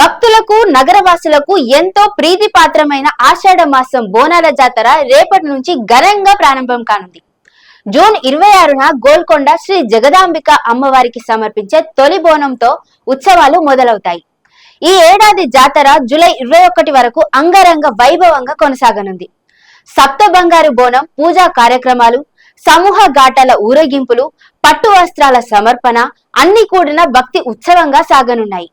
భక్తులకు నగరవాసులకు ఎంతో ప్రీతిపాత్రమైన ఆషాఢ మాసం బోనాల జాతర రేపటి నుంచి ఘనంగా ప్రారంభం కానుంది. జూన్ ఇరవై ఆరున గోల్కొండ శ్రీ జగదాంబిక అమ్మవారికి సమర్పించే తొలి బోనంతో ఉత్సవాలు మొదలవుతాయి. ఈ ఏడాది జాతర జూలై ఇరవై ఒకటి వరకు అంగరంగ వైభవంగా కొనసాగనుంది. సప్త బంగారు బోనం పూజా కార్యక్రమాలు సమూహ ఘాటాల ఊరేగింపులు పట్టు వస్త్రాల సమర్పణ అన్ని కూడిన భక్తి ఉత్సవంగా సాగనున్నాయి.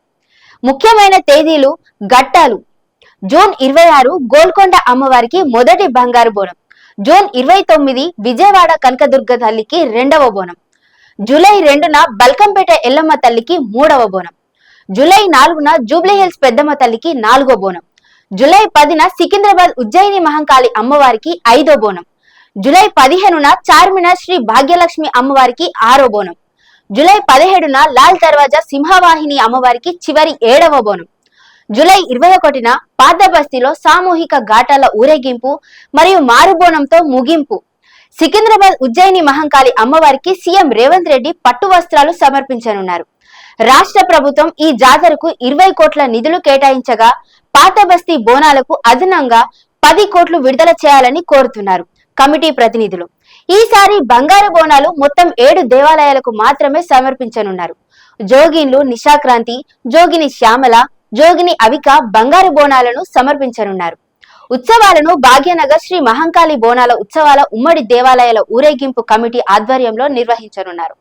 ముఖ్యమైన తేదీలు ఘట్టాలు. జూన్ ఇరవై ఆరు గోల్కొండ అమ్మవారికి మొదటి బంగారు బోనం. జూన్ ఇరవై తొమ్మిది విజయవాడ కనకదుర్గ తల్లికి రెండవ బోనం. జూలై రెండున బల్కంపేట ఎల్లమ్మ తల్లికి మూడవ బోనం. జూలై నాలుగున జూబ్లీహిల్స్ పెద్దమ్మ తల్లికి నాలుగో బోనం. జూలై పదిన సికింద్రాబాద్ ఉజ్జయిని మహంకాళి అమ్మవారికి ఐదో బోనం. జూలై పదిహేనున చార్మినార్ శ్రీ భాగ్యలక్ష్మి అమ్మవారికి ఆరో బోనం. జూలై పదిహేడున లాల్ దర్వాజా సింహవాహిని అమ్మవారికి చివరి ఏడవ బోనం. జూలై ఇరవై ఒకటిన పాతబస్తీలో సామూహిక ఘాటాల ఊరేగింపు మరియు మారుబోనంతో ముగింపు. సికింద్రాబాద్ ఉజ్జయిని మహంకాళి అమ్మవారికి సీఎం రేవంత్ రెడ్డి పట్టు వస్త్రాలు సమర్పించనున్నారు. రాష్ట్ర ప్రభుత్వం ఈ జాతరకు ఇరవై కోట్ల నిధులు కేటాయించగా పాతబస్తీ బోనాలకు అదనంగా పది కోట్లు విడుదల చేయాలని కోరుతున్నారు. కమిటీ ప్రతినిధులు. ఈసారి బంగారు బోనాలు మొత్తం ఏడు దేవాలయాలకు మాత్రమే సమర్పించనున్నారు. జోగిన్లు నిశాక్రాంతి జోగిని శ్యామల జోగిని అవిక బంగారు బోనాలను సమర్పించనున్నారు. ఉత్సవాలను భాగ్యనగర్ శ్రీ మహంకాళి బోనాల ఉత్సవాల ఉమ్మడి దేవాలయాల ఊరేగింపు కమిటీ ఆధ్వర్యంలో నిర్వహించనున్నారు.